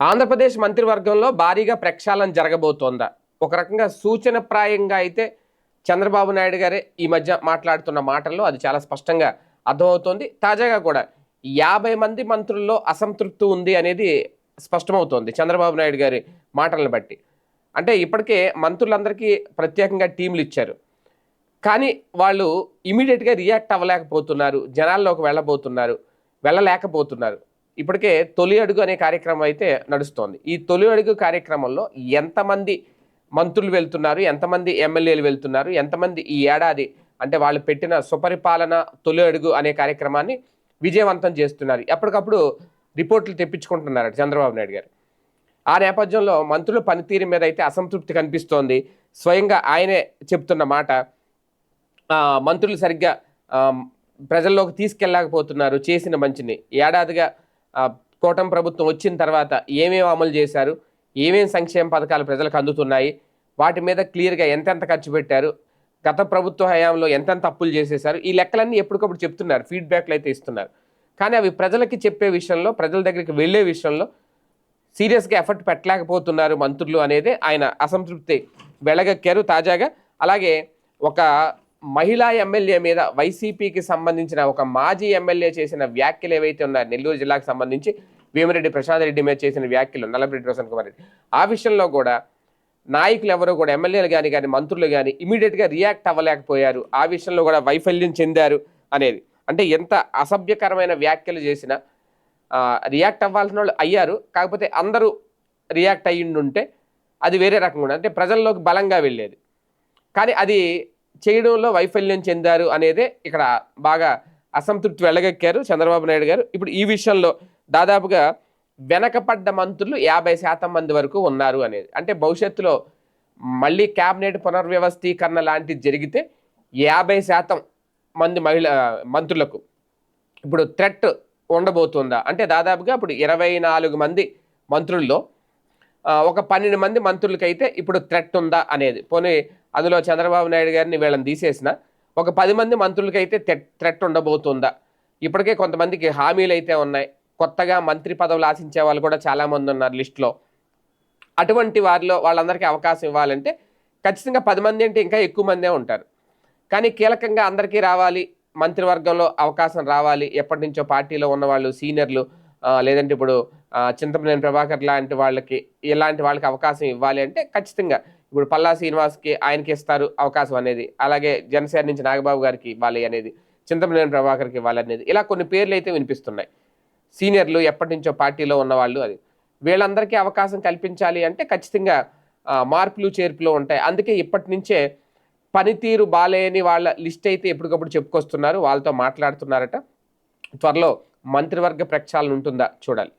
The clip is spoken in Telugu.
ఆంధ్రప్రదేశ్ మంత్రివర్గంలో భారీగా ప్రక్షాళన జరగబోతోందా. ఒక రకంగా సూచనప్రాయంగా అయితే చంద్రబాబు నాయుడు గారే ఈ మధ్య మాట్లాడుతున్న మాటల్లో అది చాలా స్పష్టంగా అర్థమవుతోంది. తాజాగా కూడా యాభై మంది మంత్రుల్లో అసంతృప్తి ఉంది అనేది స్పష్టమవుతోంది చంద్రబాబు నాయుడు గారి మాటలను బట్టి. అంటే ఇప్పటికే మంత్రులందరికీ ప్రత్యేకంగా టీంలు ఇచ్చారు. కానీ వాళ్ళు ఇమీడియట్గా రియాక్ట్ అవ్వలేకపోతున్నారు. జనాల్లోకి వెళ్ళబోతున్నారు. వెళ్ళలేకపోతున్నారు. ఇప్పటికే తొలి అడుగు అనే కార్యక్రమం అయితే నడుస్తోంది. ఈ తొలి అడుగు కార్యక్రమంలో ఎంతమంది మంత్రులు వెళ్తున్నారు ఎంతమంది ఎమ్మెల్యేలు వెళ్తున్నారు ఎంతమంది ఈ ఏడాది అంటే వాళ్ళు పెట్టిన సుపరిపాలన తొలి అడుగు అనే కార్యక్రమాన్ని విజయవంతం చేస్తున్నారు. ఎప్పటికప్పుడు రిపోర్ట్లు తెప్పించుకుంటున్నారు చంద్రబాబు నాయుడు గారు. ఆ నేపథ్యంలో మంత్రుల పనితీరు మీద అయితే అసంతృప్తి కనిపిస్తోంది. స్వయంగా ఆయనే చెప్తున్న మాట మంత్రులు సరిగ్గా ప్రజల్లోకి తీసుకెళ్ళకపోతున్నారు చేసిన మంచిని. ఏడాదిగా కూటమి ప్రభుత్వం వచ్చిన తర్వాత ఏమేమి అమలు చేశారు? ఏమేమి సంక్షేమ పథకాలు ప్రజలకు అందుతున్నాయి? వాటి మీద క్లియర్గా ఎంతెంత ఖర్చు పెట్టారు? గత ప్రభుత్వ హయాంలో ఎంతెంత అప్పులు చేసేశారు? ఈ లెక్కలన్నీ ఎప్పటికప్పుడు చెప్తున్నారు ఫీడ్బ్యాక్లు అయితే ఇస్తున్నారు. కానీ అవి ప్రజలకి చెప్పే విషయంలో ప్రజల దగ్గరికి వెళ్ళే విషయంలో సీరియస్గా ఎఫర్ట్ పెట్టలేకపోతున్నారు మంత్రులు అనేది ఆయన అసంతృప్తి వెళ్ళగక్కారు తాజాగా. అలాగే ఒక మహిళా ఎమ్మెల్యే మీద వైసీపీకి సంబంధించిన ఒక మాజీ ఎమ్మెల్యే చేసిన వ్యాఖ్యలు ఏవైతే ఉన్నాయో నెల్లూరు జిల్లాకు సంబంధించి భీమరెడ్డి ప్రశాంత్ రెడ్డి మీద చేసిన వ్యాఖ్యలు నల్లబరెడ్డి ప్రసన్న కుమార్ రెడ్డి. ఆ విషయంలో కూడా నాయకులు ఎవరో కూడా ఎమ్మెల్యేలు కానీ కానీ మంత్రులు కానీ ఇమీడియట్గా రియాక్ట్ అవ్వలేకపోయారు. ఆ విషయంలో కూడా వైఫల్యం చెందారు అనేది. అంటే ఎంత అసభ్యకరమైన వ్యాఖ్యలు చేసినా రియాక్ట్ అవ్వాల్సిన వాళ్ళు అయ్యారు. కాకపోతే అందరూ రియాక్ట్ అయ్యిండుంటే అది వేరే రకంగా అంటే ప్రజల్లోకి బలంగా వెళ్ళేది. కానీ అది చేయడంలో వైఫల్యం చెందారు అనేదే ఇక్కడ బాగా అసంతృప్తి వెళ్ళగక్కారు చంద్రబాబు నాయుడు గారు. ఇప్పుడు ఈ విషయంలో దాదాపుగా వెనకపడ్డ మంత్రులు యాభై శాతం మంది వరకు ఉన్నారు అనేది. అంటే భవిష్యత్తులో మళ్ళీ క్యాబినెట్ పునర్వ్యవస్థీకరణ లాంటిది జరిగితే యాభై శాతం మంది మహిళ మంత్రులకు ఇప్పుడు థ్రెట్ ఉండబోతుందా? అంటే దాదాపుగా ఇప్పుడు ఇరవై నాలుగు మంది మంత్రుల్లో ఒక పన్నెండు మంది మంత్రులకైతే ఇప్పుడు థ్రెట్ ఉందా అనేది. పోనీ అందులో చంద్రబాబు నాయుడు గారిని వీళ్ళని తీసేసిన ఒక పది మంది మంత్రులకైతే థ్రెట్ ఉండబోతుందా? ఇప్పటికే కొంతమందికి హామీలు అయితే ఉన్నాయి. కొత్తగా మంత్రి పదవులు ఆశించే వాళ్ళు కూడా చాలామంది ఉన్నారు లిస్టులో. అటువంటి వారిలో వాళ్ళందరికీ అవకాశం ఇవ్వాలంటే ఖచ్చితంగా పది మంది అంటే ఇంకా ఎక్కువ మందే ఉంటారు. కానీ కీలకంగా అందరికీ రావాలి. మంత్రివర్గంలో అవకాశం రావాలి. ఎప్పటి నుంచో పార్టీలో ఉన్న వాళ్ళు సీనియర్లు లేదంటే ఇప్పుడు ఆ, చింతమనేని ప్రభాకర్ లాంటి వాళ్ళకి ఇలాంటి వాళ్ళకి అవకాశం ఇవ్వాలి అంటే ఖచ్చితంగా ఇప్పుడు పల్లా శ్రీనివాస్కి ఆయనకి ఇస్తారు అవకాశం అనేది. అలాగే జనసేన నుంచి నాగబాబు గారికి ఇవ్వాలి అనేది చింతమనేని ప్రభాకర్కి ఇవ్వాలి అనేది ఇలా కొన్ని పేర్లు అయితే వినిపిస్తున్నాయి. సీనియర్లు ఎప్పటి నుంచో పార్టీలో ఉన్నవాళ్ళు అది. వీళ్ళందరికీ అవకాశం కల్పించాలి అంటే ఖచ్చితంగా మార్పులు చేర్పులు ఉంటాయి. అందుకే ఇప్పటి నుంచే పనితీరు బాలేని వాళ్ళ లిస్ట్ అయితే ఎప్పటికప్పుడు చెప్పుకొస్తున్నారు. వాళ్ళతో మాట్లాడుతున్నారట. త్వరలో మంత్రివర్గ ప్రక్షాళన ఉంటుందా? చూడాలి.